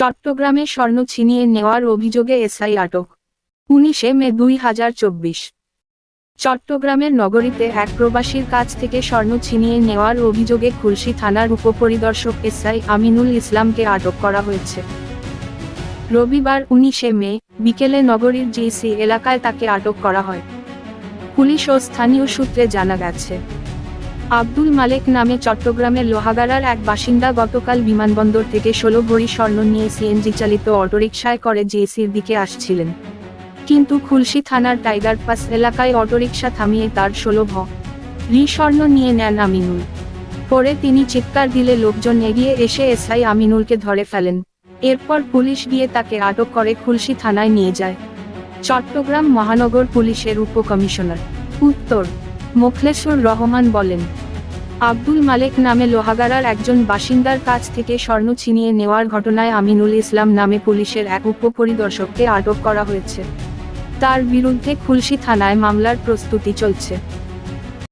চট্টগ্রামে স্বর্ণ ছিনিয়ে নেওয়ার অভিযোগে এসআই আটক। উনিশে মে দুই হাজার চব্বিশ। চট্টগ্রামের নগরীতে এক প্রবাসীর কাছ থেকে স্বর্ণ ছিনিয়ে নেওয়ার অভিযোগে খুলশী থানার উপপরিদর্শক এসআই আমিনুল ইসলামকে আটক করা হয়েছে। রবিবার উনিশে মে, বিকেলে নগরীর জিসি এলাকায় তাকে আটক করা হয়। পুলিশ ও স্থানীয় সূত্রে জানা গেছে। আব্দুল মালেক নামে চট্টগ্রামের লোহাগাড়ার এক বাসিন্দা গতকাল বিমানবন্দর থেকে ষোলো ভরি স্বর্ণ নিয়ে সিএনজি চালিত অটোরিকশায় করে জেএসির দিকে আসছিলেন। কিন্তু খুলশী থানার টাইগার পাস এলাকায় অটোরিকশা থামিয়ে তার ষোলো ভ রি স্বর্ণ নিয়ে নেন আমিনুল। পরে তিনি চিৎকার দিলে লোকজন এগিয়ে এসে এসআই আমিনুলকে ধরে ফেলেন। এরপর পুলিশ গিয়ে তাকে আটক করে খুলশী থানায় নিয়ে যায়। চট্টগ্রাম মহানগর পুলিশের উপকমিশনার। উত্তর মোখলেসুর রহমান বলেন, আব্দুল মালেক নামে লোহাগাড়ার একজন বাসিন্দার কাছ থেকে স্বর্ণ ছিনিয়ে নেওয়ার ঘটনায় আমিনুল ইসলাম নামে পুলিশের এক উপপরিদর্শককে আটক করা হয়েছে। তার বিরুদ্ধে খুলশি থানায় মামলার প্রস্তুতি চলছে।